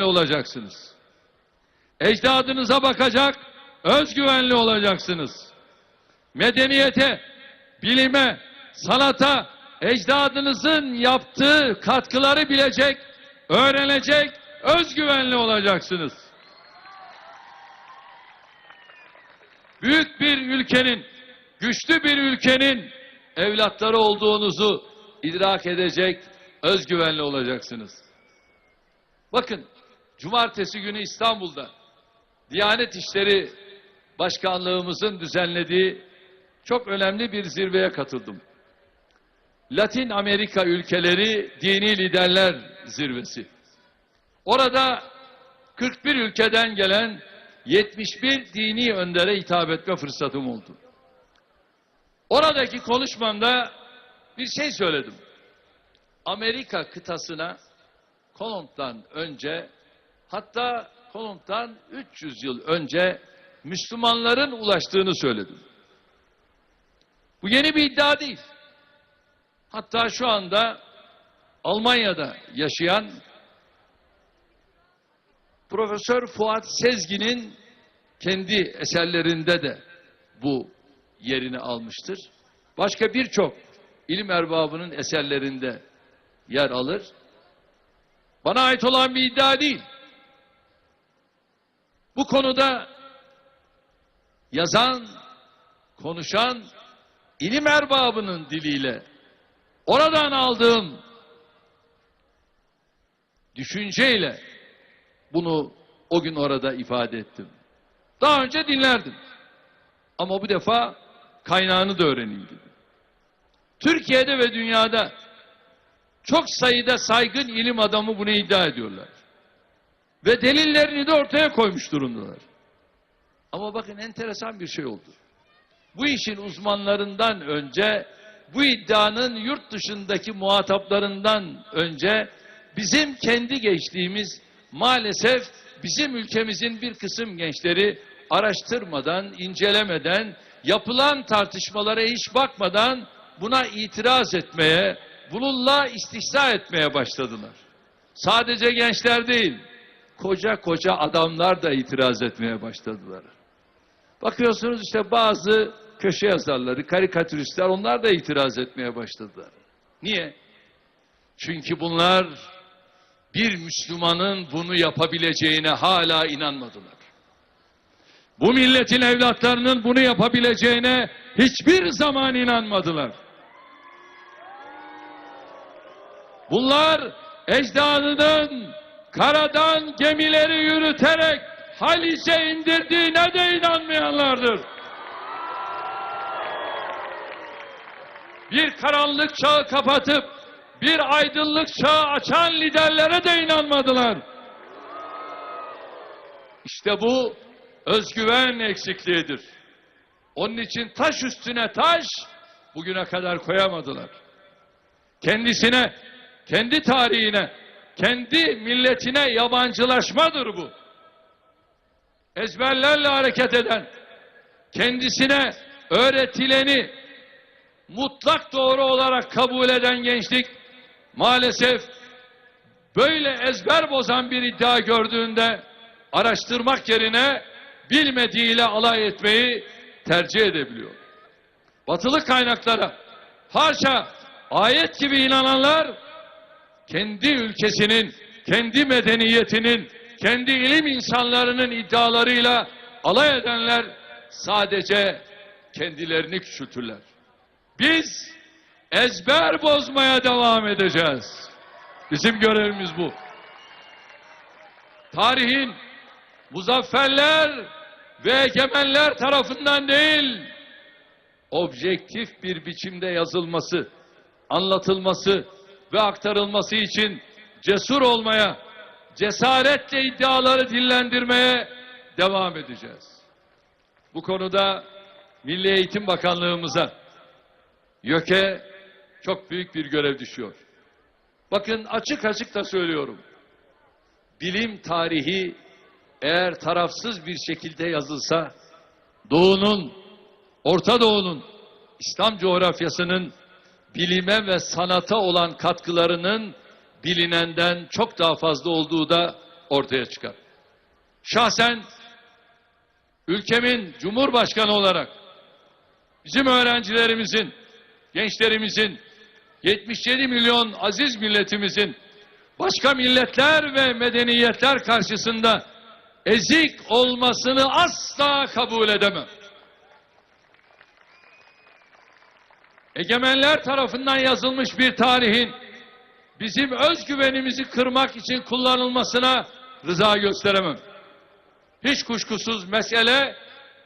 olacaksınız. Ecdadınıza bakacak, özgüvenli olacaksınız. Medeniyete, bilime, sanata, ecdadınızın yaptığı katkıları bilecek, öğrenecek, özgüvenli olacaksınız. Büyük bir ülkenin, güçlü bir ülkenin evlatları olduğunuzu idrak edecek, özgüvenli olacaksınız. Bakın, cumartesi günü İstanbul'da Diyanet İşleri Başkanlığımızın düzenlediği çok önemli bir zirveye katıldım. Latin Amerika ülkeleri dini liderler zirvesi. Orada 41 ülkeden gelen 71 dini öndere hitap etme fırsatım oldu. Oradaki konuşmamda bir şey söyledim. Amerika kıtasına Kolomb'dan önce hatta Kolomb'dan 300 yıl önce Müslümanların ulaştığını söyledim. Bu yeni bir iddia değil. Hatta şu anda Almanya'da yaşayan Profesör Fuat Sezgin'in kendi eserlerinde de bu yerini almıştır. Başka birçok ilim erbabının eserlerinde yer alır. Bana ait olan bir iddia değil. Bu konuda yazan, konuşan ilim erbabının diliyle oradan aldığım düşünceyle bunu o gün orada ifade ettim. Daha önce dinlerdim. Ama bu defa kaynağını da öğreneyim dedim. Türkiye'de ve dünyada çok sayıda saygın ilim adamı bunu iddia ediyorlar. Ve delillerini de ortaya koymuş durumdalar. Ama bakın enteresan bir şey oldu. Bu işin uzmanlarından önce, bu iddianın yurt dışındaki muhataplarından önce bizim kendi gençliğimiz maalesef bizim ülkemizin bir kısım gençleri araştırmadan, incelemeden, yapılan tartışmalara hiç bakmadan buna itiraz etmeye, bununla istihza etmeye başladılar. Sadece gençler değil, koca koca adamlar da itiraz etmeye başladılar. Bakıyorsunuz işte bazı köşe yazarları, karikatüristler onlar da itiraz etmeye başladılar. Niye? Çünkü bunlar bir Müslümanın bunu yapabileceğine hala inanmadılar. Bu milletin evlatlarının bunu yapabileceğine hiçbir zaman inanmadılar. Bunlar ecdadının karadan gemileri yürüterek Haliç'e indirdiğine de inanmayanlardır. Bir karanlık çağı kapatıp bir aydınlık çağı açan liderlere de inanmadılar. İşte bu özgüven eksikliğidir. Onun için taş üstüne taş bugüne kadar koyamadılar. Kendisine, kendi tarihine, kendi milletine yabancılaşmadır bu. Ezberlerle hareket eden, kendisine öğretileni mutlak doğru olarak kabul eden gençlik maalesef böyle ezber bozan bir iddia gördüğünde araştırmak yerine bilmediğiyle alay etmeyi tercih edebiliyor. Batılı kaynaklara haşa ayet gibi inananlar kendi ülkesinin, kendi medeniyetinin, kendi ilim insanlarının iddialarıyla alay edenler sadece kendilerini küçültürler. Biz ezber bozmaya devam edeceğiz. Bizim görevimiz bu. Tarihin muzafferler ve egemenler tarafından değil, objektif bir biçimde yazılması, anlatılması ve aktarılması için cesur olmaya, cesaretle iddiaları dillendirmeye devam edeceğiz. Bu konuda Milli Eğitim Bakanlığımıza, YÖK'e çok büyük bir görev düşüyor. Bakın açık açık da söylüyorum. Bilim tarihi eğer tarafsız bir şekilde yazılsa, Doğu'nun, Orta Doğu'nun, İslam coğrafyasının bilime ve sanata olan katkılarının bilinenden çok daha fazla olduğu da ortaya çıkar. Şahsen ülkemin Cumhurbaşkanı olarak bizim öğrencilerimizin, gençlerimizin, 77 milyon aziz milletimizin başka milletler ve medeniyetler karşısında ezik olmasını asla kabul edemem. Egemenler tarafından yazılmış bir tarihin bizim özgüvenimizi kırmak için kullanılmasına rıza gösteremem. Hiç kuşkusuz mesele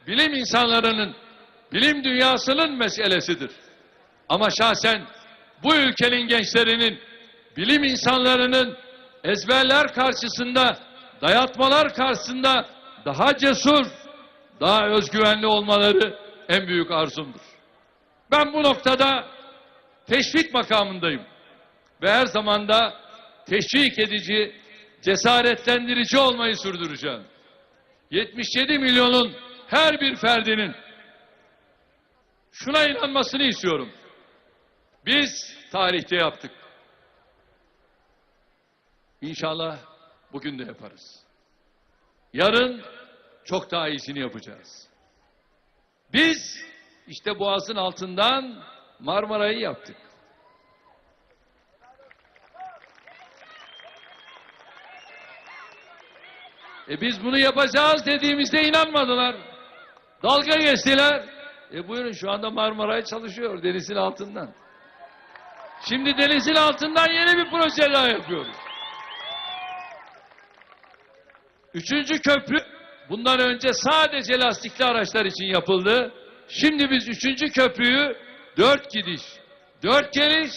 bilim insanlarının, bilim dünyasının meselesidir. Ama şahsen bu ülkenin gençlerinin, bilim insanlarının ezberler karşısında, dayatmalar karşısında daha cesur, daha özgüvenli olmaları en büyük arzumdur. Ben bu noktada teşvik makamındayım. Ve her zaman da teşvik edici, cesaretlendirici olmayı sürdüreceğim. 77 milyonun her bir ferdinin şuna inanmasını istiyorum. Biz tarihte yaptık. İnşallah bugün de yaparız. Yarın çok daha iyisini yapacağız. Biz işte Boğaz'ın altından Marmara'yı yaptık. E biz bunu yapacağız dediğimizde inanmadılar. Dalga geçtiler. E buyurun şu anda Marmaray çalışıyor denizin altından. Şimdi denizin altından yeni bir proje daha yapıyoruz. Üçüncü köprü bundan önce sadece lastikli araçlar için yapıldı. Şimdi biz üçüncü köprüyü dört gidiş, dört geliş,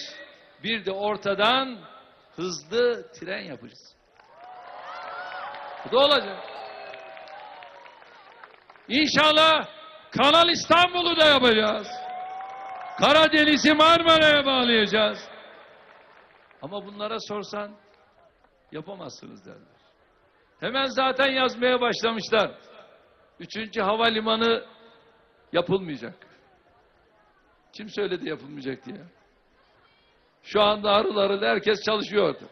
bir de ortadan hızlı tren yapacağız. Bu da olacak. İnşallah Kanal İstanbul'u da yapacağız. Karadeniz'i Marmara'ya bağlayacağız. Ama bunlara sorsan yapamazsınız derler. Hemen zaten yazmaya başlamışlar. Üçüncü havalimanı yapılmayacak. Kim söyledi yapılmayacak diye? Şu anda harıl harıl herkes çalışıyordu.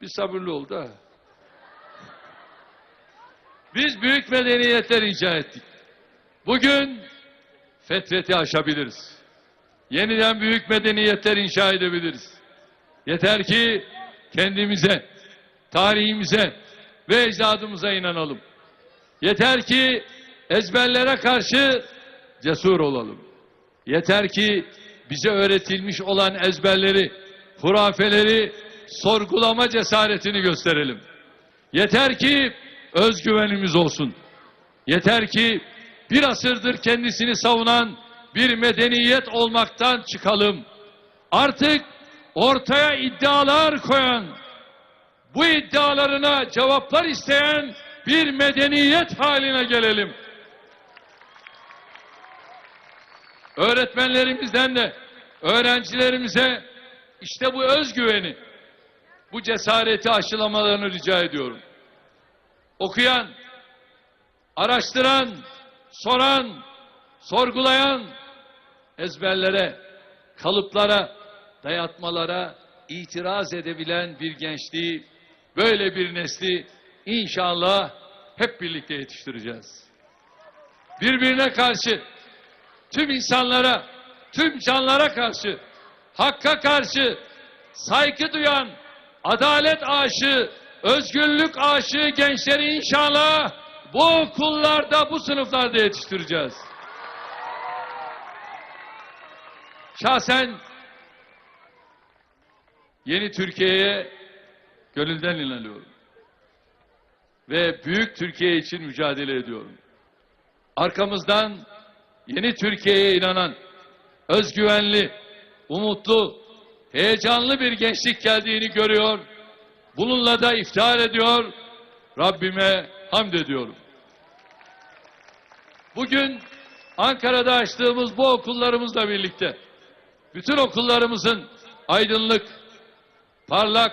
Bir sabırlı ol da. Biz büyük medeniyetler icat ettik. Bugün fetreti aşabiliriz. Yeniden büyük medeniyetler inşa edebiliriz. Yeter ki kendimize, tarihimize ve ecdadımıza inanalım. Yeter ki ezberlere karşı cesur olalım. Yeter ki bize öğretilmiş olan ezberleri, hurafeleri sorgulama cesaretini gösterelim. Yeter ki özgüvenimiz olsun. Yeter ki bir asırdır kendisini savunan bir medeniyet olmaktan çıkalım. Artık ortaya iddialar koyan, bu iddialarına cevaplar isteyen bir medeniyet haline gelelim. Öğretmenlerimizden de öğrencilerimize işte bu özgüveni, bu cesareti aşılamalarını rica ediyorum. Okuyan, araştıran, soran, sorgulayan, ezberlere, kalıplara, dayatmalara itiraz edebilen bir gençliği, böyle bir nesli inşallah hep birlikte yetiştireceğiz. Birbirine karşı, tüm insanlara, tüm canlara karşı, hakka karşı saygı duyan, adalet aşığı, özgürlük aşığı gençleri inşallah bu okullarda, bu sınıflarda yetiştireceğiz. Şahsen yeni Türkiye'ye gönülden inanıyorum. Ve büyük Türkiye için mücadele ediyorum. Arkamızdan yeni Türkiye'ye inanan, özgüvenli, umutlu, heyecanlı bir gençlik geldiğini görüyor. Bununla da iftihar ediyor. Rabbime hamd ediyorum. Bugün Ankara'da açtığımız bu okullarımızla birlikte bütün okullarımızın aydınlık, parlak,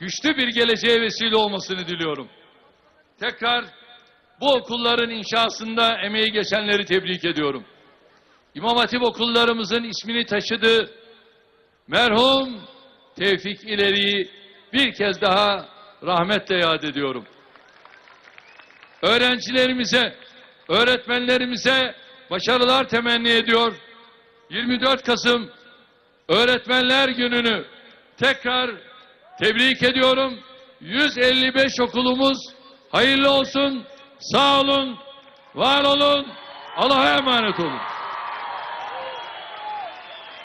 güçlü bir geleceğe vesile olmasını diliyorum. Tekrar bu okulların inşasında emeği geçenleri tebrik ediyorum. İmam Hatip okullarımızın ismini taşıdığı merhum Tevfik İleri'yi bir kez daha rahmetle yad ediyorum. Öğrencilerimize, öğretmenlerimize başarılar temenni ediyor. 24 Kasım Öğretmenler Günü'nü tekrar tebrik ediyorum. 155 okulumuz hayırlı olsun. Sağ olun, var olun. Allah'a emanet olun.